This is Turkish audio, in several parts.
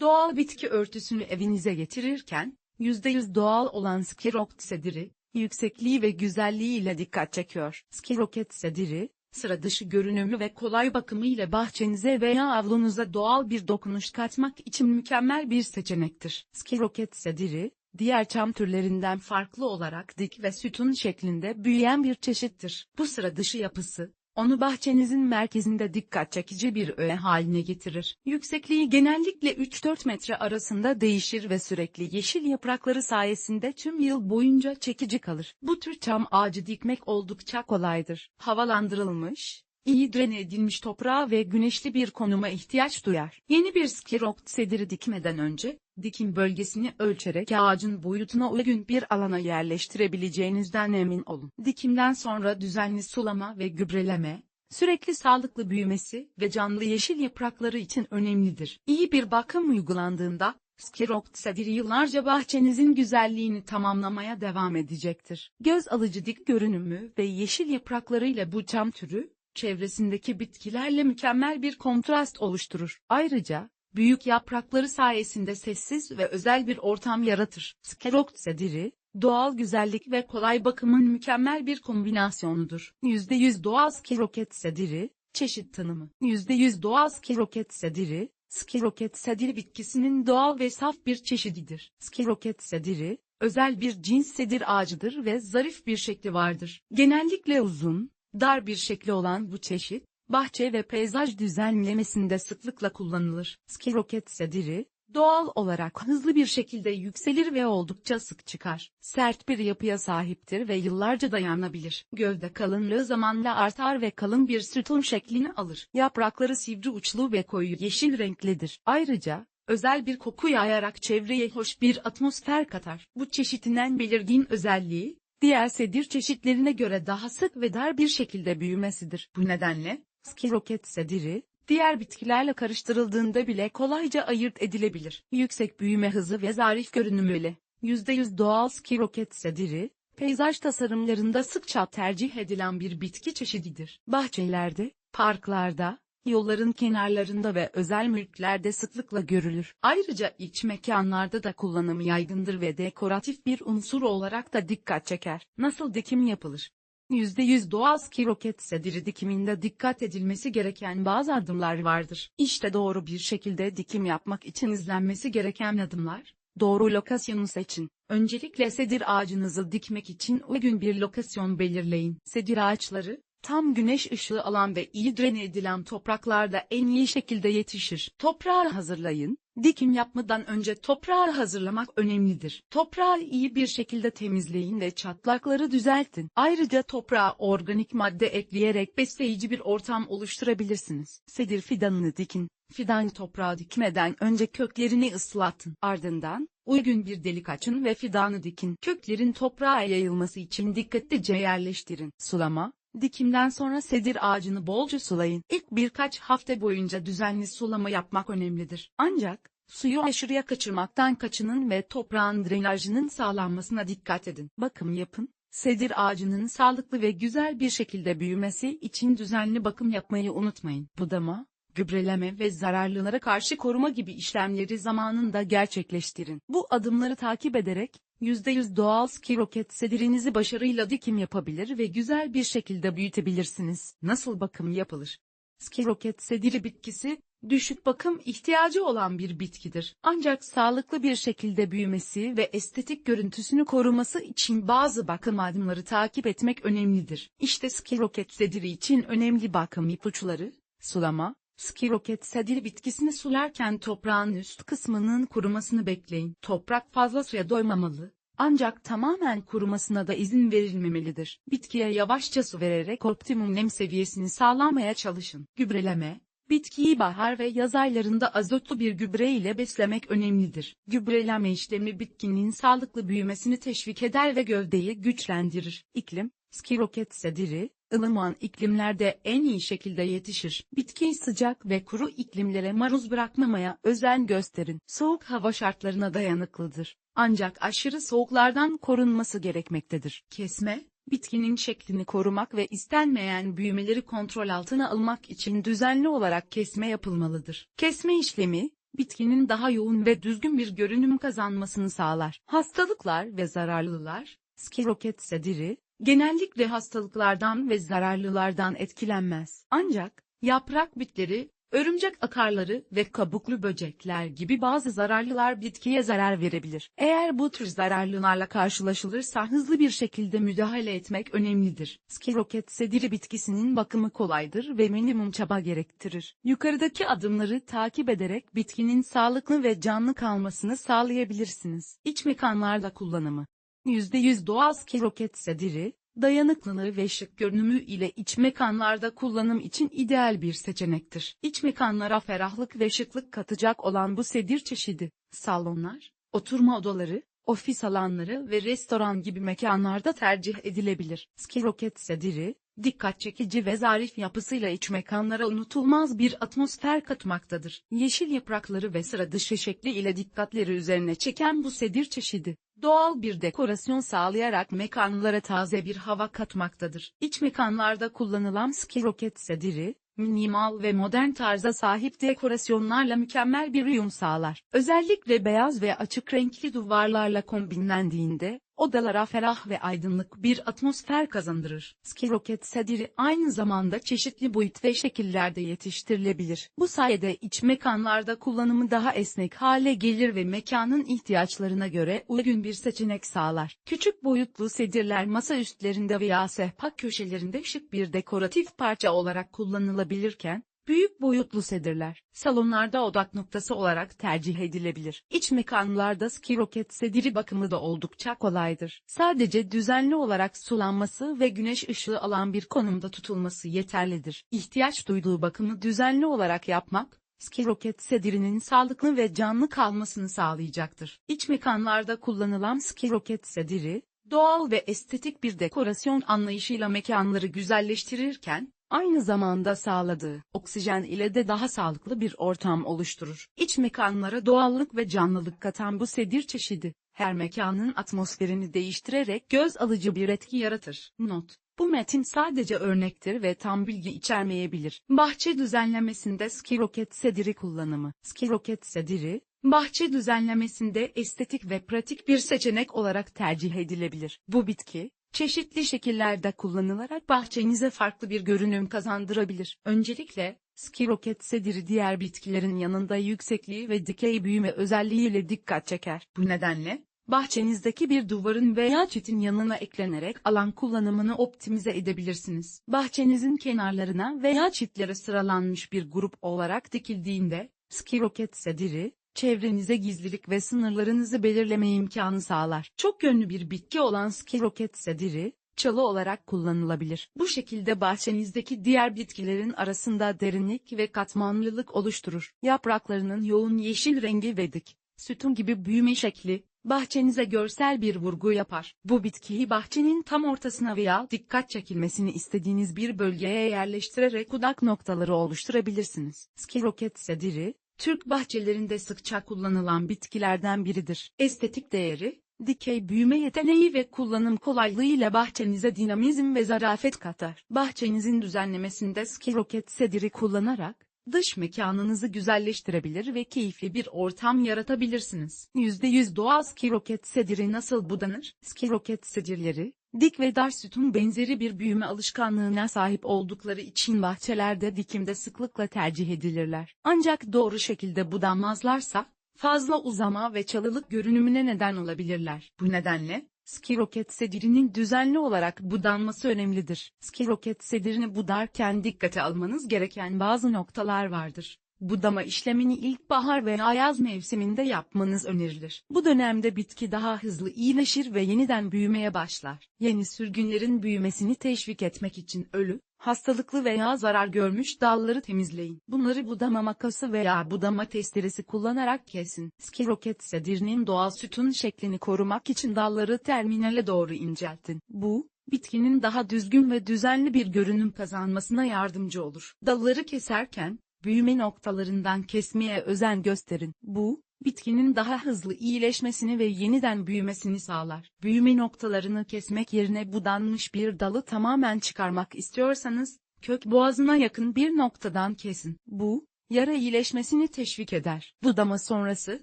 Doğal bitki örtüsünü evinize getirirken, %100 doğal olan Skiroket sediri, yüksekliği ve güzelliğiyle dikkat çekiyor. Skiroket sediri, sıra dışı görünümü ve kolay bakımı ile bahçenize veya avlunuza doğal bir dokunuş katmak için mükemmel bir seçenektir. Skiroket sediri, diğer çam türlerinden farklı olarak dik ve sütun şeklinde büyüyen bir çeşittir. Bu sıra dışı yapısı, onu bahçenizin merkezinde dikkat çekici bir öğe haline getirir. Yüksekliği genellikle 3-4 metre arasında değişir ve sürekli yeşil yaprakları sayesinde tüm yıl boyunca çekici kalır. Bu tür çam ağacı dikmek oldukça kolaydır. Havalandırılmış, iyi drene edilmiş toprağa ve güneşli bir konuma ihtiyaç duyar. Yeni bir skirokt sediri dikmeden önce, dikim bölgesini ölçerek ağacın boyutuna uygun bir alana yerleştirebileceğinizden emin olun. Dikimden sonra düzenli sulama ve gübreleme, sürekli sağlıklı büyümesi ve canlı yeşil yaprakları için önemlidir. İyi bir bakım uygulandığında, Skirokt sediri yıllarca bahçenizin güzelliğini tamamlamaya devam edecektir. Göz alıcı dik görünümü ve yeşil yapraklarıyla bu çam türü, çevresindeki bitkilerle mükemmel bir kontrast oluşturur. Ayrıca, büyük yaprakları sayesinde sessiz ve özel bir ortam yaratır. Skirokt sediri, doğal güzellik ve kolay bakımın mükemmel bir kombinasyonudur. %100 doğal skiroket sediri, çeşit tanımı. %100 doğal skiroket sediri, skiroket sediri bitkisinin doğal ve saf bir çeşididir. Skiroket sediri, özel bir cins sedir ağacıdır ve zarif bir şekli vardır. Genellikle uzun, dar bir şekli olan bu çeşit, bahçe ve peyzaj düzenlemesinde sıklıkla kullanılır. Skiroket sediri, doğal olarak hızlı bir şekilde yükselir ve oldukça sık çıkar. Sert bir yapıya sahiptir ve yıllarca dayanabilir. Gövde kalınlığı zamanla artar ve kalın bir sütun şeklini alır. Yaprakları sivri uçlu ve koyu yeşil renklidir. Ayrıca, özel bir koku yayarak çevreye hoş bir atmosfer katar. Bu çeşitinden belirgin özelliği, diğer sedir çeşitlerine göre daha sık ve dar bir şekilde büyümesidir. Bu nedenle, skiroket sediri, diğer bitkilerle karıştırıldığında bile kolayca ayırt edilebilir. Yüksek büyüme hızı ve zarif görünümüyle, %100 doğal skiroket sediri, peyzaj tasarımlarında sıkça tercih edilen bir bitki çeşididir. Bahçelerde, parklarda, yolların kenarlarında ve özel mülklerde sıklıkla görülür. Ayrıca iç mekanlarda da kullanımı yaygındır ve dekoratif bir unsur olarak da dikkat çeker. Nasıl dikim yapılır? %100 doğal skiroket sediri dikiminde dikkat edilmesi gereken bazı adımlar vardır. İşte doğru bir şekilde dikim yapmak için izlenmesi gereken adımlar. Doğru lokasyonu seçin. Öncelikle sedir ağacınızı dikmek için uygun bir lokasyon belirleyin. Sedir ağaçları, tam güneş ışığı alan ve iyi drene edilen topraklarda en iyi şekilde yetişir. Toprağı hazırlayın. Dikim yapmadan önce toprağı hazırlamak önemlidir. Toprağı iyi bir şekilde temizleyin ve çatlakları düzeltin. Ayrıca toprağa organik madde ekleyerek besleyici bir ortam oluşturabilirsiniz. Sedir fidanını dikin. Fidan toprağa dikmeden önce köklerini ıslatın. Ardından, uygun bir delik açın ve fidanı dikin. Köklerin toprağa yayılması için dikkatlice yerleştirin. Sulama, Dikimden sonra sedir ağacını bolca sulayın. İlk birkaç hafta boyunca düzenli sulama yapmak önemlidir. Ancak, suyu aşırıya kaçırmaktan kaçının ve toprağın drenajının sağlanmasına dikkat edin. Bakım yapın. Sedir ağacının sağlıklı ve güzel bir şekilde büyümesi için düzenli bakım yapmayı unutmayın. Budama, gübreleme ve zararlılara karşı koruma gibi işlemleri zamanında gerçekleştirin. Bu adımları takip ederek, %100 doğal skiroket sedirinizi başarıyla dikim yapabilir ve güzel bir şekilde büyütebilirsiniz. Nasıl bakım yapılır? Skiroket sediri bitkisi, düşük bakım ihtiyacı olan bir bitkidir. Ancak sağlıklı bir şekilde büyümesi ve estetik görüntüsünü koruması için bazı bakım adımları takip etmek önemlidir. İşte skiroket sediri için önemli bakım ipuçları, sulama, Skiroket sediri bitkisini sularken toprağın üst kısmının kurumasını bekleyin. Toprak fazla suya doymamalı, ancak tamamen kurumasına da izin verilmemelidir. Bitkiye yavaşça su vererek optimum nem seviyesini sağlamaya çalışın. Gübreleme, Bitkiyi bahar ve yaz aylarında azotlu bir gübre ile beslemek önemlidir. Gübreleme işlemi bitkinin sağlıklı büyümesini teşvik eder ve gövdeyi güçlendirir. İklim, skiroket sediri, ılıman iklimlerde en iyi şekilde yetişir. Bitkiyi sıcak ve kuru iklimlere maruz bırakmamaya özen gösterin. Soğuk hava şartlarına dayanıklıdır. Ancak aşırı soğuklardan korunması gerekmektedir. Kesme, bitkinin şeklini korumak ve istenmeyen büyümeleri kontrol altına almak için düzenli olarak kesme yapılmalıdır. Kesme işlemi, bitkinin daha yoğun ve düzgün bir görünüm kazanmasını sağlar. Hastalıklar ve zararlılar, Skiroket sediri, genellikle hastalıklardan ve zararlılardan etkilenmez. Ancak, yaprak bitleri, örümcek akarları ve kabuklu böcekler gibi bazı zararlılar bitkiye zarar verebilir. Eğer bu tür zararlılarla karşılaşılırsa hızlı bir şekilde müdahale etmek önemlidir. Skiroket sediri bitkisinin bakımı kolaydır ve minimum çaba gerektirir. Yukarıdaki adımları takip ederek bitkinin sağlıklı ve canlı kalmasını sağlayabilirsiniz. İç mekanlarda kullanımı %100 doğal skiroket sediri, dayanıklılığı ve şık görünümü ile iç mekanlarda kullanım için ideal bir seçenektir. İç mekanlara ferahlık ve şıklık katacak olan bu sedir çeşidi, salonlar, oturma odaları, ofis alanları ve restoran gibi mekanlarda tercih edilebilir. Skiroket sediri, dikkat çekici ve zarif yapısıyla iç mekanlara unutulmaz bir atmosfer katmaktadır. Yeşil yaprakları ve sıra dışı şekli ile dikkatleri üzerine çeken bu sedir çeşidi, doğal bir dekorasyon sağlayarak mekanlara taze bir hava katmaktadır. İç mekanlarda kullanılan skiroket sediri, minimal ve modern tarza sahip dekorasyonlarla mükemmel bir uyum sağlar. Özellikle beyaz ve açık renkli duvarlarla kombinlendiğinde, odalara ferah ve aydınlık bir atmosfer kazandırır. Skiroket sediri aynı zamanda çeşitli boyut ve şekillerde yetiştirilebilir. Bu sayede iç mekanlarda kullanımı daha esnek hale gelir ve mekanın ihtiyaçlarına göre uygun bir seçenek sağlar. Küçük boyutlu sedirler masa üstlerinde veya sehpa köşelerinde şık bir dekoratif parça olarak kullanılabilirken, Büyük boyutlu sedirler, salonlarda odak noktası olarak tercih edilebilir. İç mekanlarda skiroket sediri bakımı da oldukça kolaydır. Sadece düzenli olarak sulanması ve güneş ışığı alan bir konumda tutulması yeterlidir. İhtiyaç duyduğu bakımı düzenli olarak yapmak, skiroket sedirinin sağlıklı ve canlı kalmasını sağlayacaktır. İç mekanlarda kullanılan skiroket sediri, doğal ve estetik bir dekorasyon anlayışıyla mekanları güzelleştirirken, aynı zamanda sağladığı oksijen ile de daha sağlıklı bir ortam oluşturur. İç mekanlara doğallık ve canlılık katan bu sedir çeşidi, her mekanın atmosferini değiştirerek göz alıcı bir etki yaratır. Not bu metin sadece örnektir ve tam bilgi içermeyebilir. Bahçe düzenlemesinde skiroket sediri kullanımı. Skiroket sediri, bahçe düzenlemesinde estetik ve pratik bir seçenek olarak tercih edilebilir. Bu bitki, çeşitli şekillerde kullanılarak bahçenize farklı bir görünüm kazandırabilir. Öncelikle, skiroket sediri diğer bitkilerin yanında yüksekliği ve dikey büyüme özelliğiyle dikkat çeker. Bu nedenle, bahçenizdeki bir duvarın veya çitin yanına eklenerek alan kullanımını optimize edebilirsiniz. Bahçenizin kenarlarına veya çitlere sıralanmış bir grup olarak dikildiğinde, skiroket sediri, çevrenize gizlilik ve sınırlarınızı belirleme imkanı sağlar. Çok yönlü bir bitki olan skiroket sediri, çalı olarak kullanılabilir. Bu şekilde bahçenizdeki diğer bitkilerin arasında derinlik ve katmanlılık oluşturur. Yapraklarının yoğun yeşil rengi ve dik, sütun gibi büyüme şekli, bahçenize görsel bir vurgu yapar. Bu bitkiyi bahçenin tam ortasına veya dikkat çekilmesini istediğiniz bir bölgeye yerleştirerek odak noktaları oluşturabilirsiniz. Skiroket sediri, Türk bahçelerinde sıkça kullanılan bitkilerden biridir. Estetik değeri, dikey büyüme yeteneği ve kullanım kolaylığıyla bahçenize dinamizm ve zarafet katar. Bahçenizin düzenlemesinde skiroket sediri kullanarak, dış mekanınızı güzelleştirebilir ve keyifli bir ortam yaratabilirsiniz. %100 doğal skiroket sediri nasıl budanır? Skiroket sedirleri, dik ve dar sütun benzeri bir büyüme alışkanlığına sahip oldukları için bahçelerde dikimde sıklıkla tercih edilirler. Ancak doğru şekilde budanmazlarsa, fazla uzama ve çalılık görünümüne neden olabilirler. Bu nedenle, skiroket sedirinin düzenli olarak budanması önemlidir. Skiroket sedirini budarken dikkate almanız gereken bazı noktalar vardır. Budama işlemini ilkbahar veya yaz mevsiminde yapmanız önerilir. Bu dönemde bitki daha hızlı iyileşir ve yeniden büyümeye başlar. Yeni sürgünlerin büyümesini teşvik etmek için ölü, hastalıklı veya zarar görmüş dalları temizleyin. Bunları budama makası veya budama testeresi kullanarak kesin. Skiroket sedirinin doğal sütun şeklini korumak için dalları terminale doğru inceltin. Bu, bitkinin daha düzgün ve düzenli bir görünüm kazanmasına yardımcı olur. Dalları keserken, büyüme noktalarından kesmeye özen gösterin. Bu, bitkinin daha hızlı iyileşmesini ve yeniden büyümesini sağlar. Büyüme noktalarını kesmek yerine budanmış bir dalı tamamen çıkarmak istiyorsanız, kök boğazına yakın bir noktadan kesin. Bu, yara iyileşmesini teşvik eder. Budama sonrası,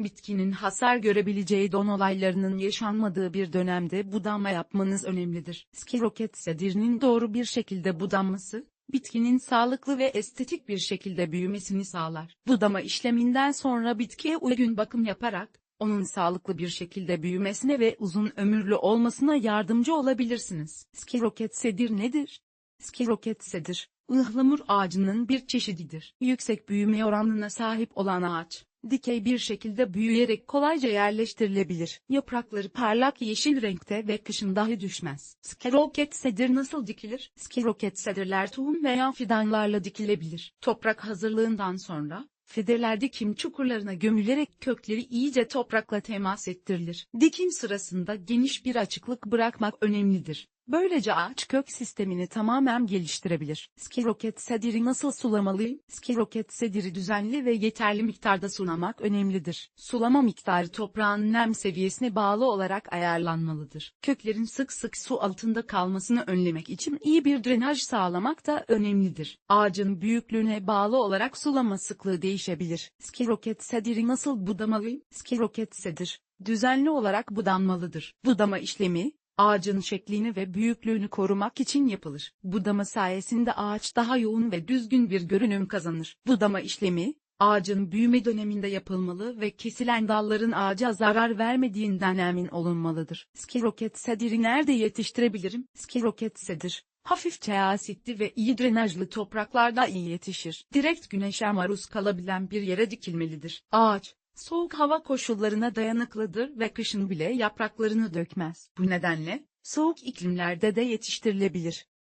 bitkinin hasar görebileceği don olaylarının yaşanmadığı bir dönemde budama yapmanız önemlidir. Skiroket sedirinin doğru bir şekilde budanması, bitkinin sağlıklı ve estetik bir şekilde büyümesini sağlar. Budama işleminden sonra bitkiye uygun bakım yaparak, onun sağlıklı bir şekilde büyümesine ve uzun ömürlü olmasına yardımcı olabilirsiniz. Skiroket sedir nedir? Skiroket sedir, ıhlamur ağacının bir çeşididir. Yüksek büyüme oranına sahip olan ağaç, dikey bir şekilde büyüyerek kolayca yerleştirilebilir. Yaprakları parlak yeşil renkte ve kışın dahi düşmez. Skiroket sedir nasıl dikilir? Skiroket sedirler tohum veya fidanlarla dikilebilir. Toprak hazırlığından sonra, Fideler dikim çukurlarına gömülerek kökleri iyice toprakla temas ettirilir. Dikim sırasında geniş bir açıklık bırakmak önemlidir. Böylece ağaç kök sistemini tamamen geliştirebilir. Skiroket sediri nasıl sulamalıyım? Skiroket sediri düzenli ve yeterli miktarda sulamak önemlidir. Sulama miktarı toprağın nem seviyesine bağlı olarak ayarlanmalıdır. Köklerin sık sık su altında kalmasını önlemek için iyi bir drenaj sağlamak da önemlidir. Ağacın büyüklüğüne bağlı olarak sulama sıklığı değişebilir. Skiroket sediri nasıl budamalıyım? Skiroket sedir, düzenli olarak budanmalıdır. Budama işlemi, ağacın şeklini ve büyüklüğünü korumak için yapılır. Budama sayesinde ağaç daha yoğun ve düzgün bir görünüm kazanır. Budama işlemi, ağacın büyüme döneminde yapılmalı ve kesilen dalların ağaca zarar vermediğinden emin olunmalıdır. Skiroket sediri nerede yetiştirebilirim? Skiroket sedir, hafifçe asitli ve iyi drenajlı topraklarda iyi yetişir. Direkt güneşe maruz kalabilen bir yere dikilmelidir. Ağaç, soğuk hava koşullarına dayanıklıdır ve kışın bile yapraklarını dökmez. Bu nedenle, soğuk iklimlerde de yetiştirilebilir.